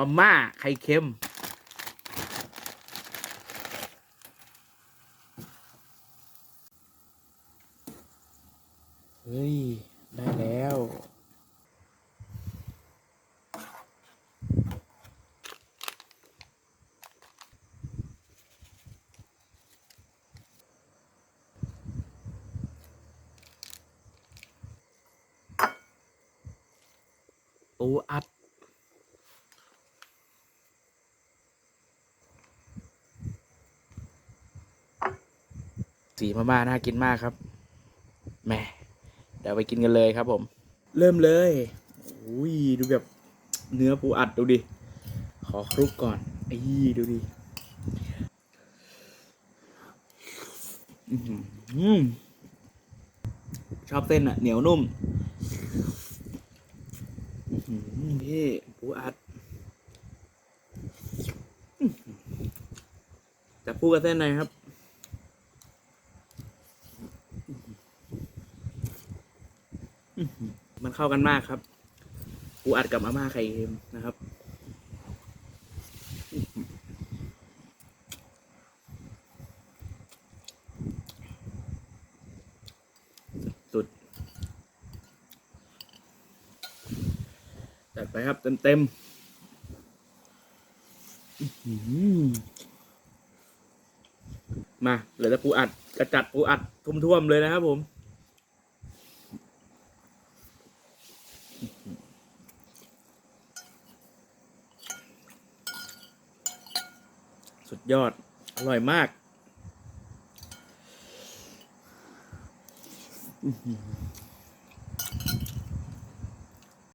มาม่าไข่เค็ม เฮ้ย ได้แล้ว ปูอัด สีมาม่าน่ากินมากครับแหม่เดี๋ยวไปกินกันเลยครับผม เริ่มเลยอุ้ยดูแบบเนื้อปูอัดดูดิ ขอคลุกก่อนอ้ดูดิอื้อหือชอบเส้นอะเหนียวนุ่มอื้อหือพี่ปูอัดอื้อหือแต่พูดกับเส้นหน่อยครับ อื้อหือ มันเข้ากันมากครับปูอัดกับมาม่าไข่เค็มนะครับ สุดจัดไปครับ เต็มๆอื้อหือมาเหลือแต่ปูอัดกระจัดปูอัดท่วมๆเลยนะครับผม สุดยอด อร่อยมาก อื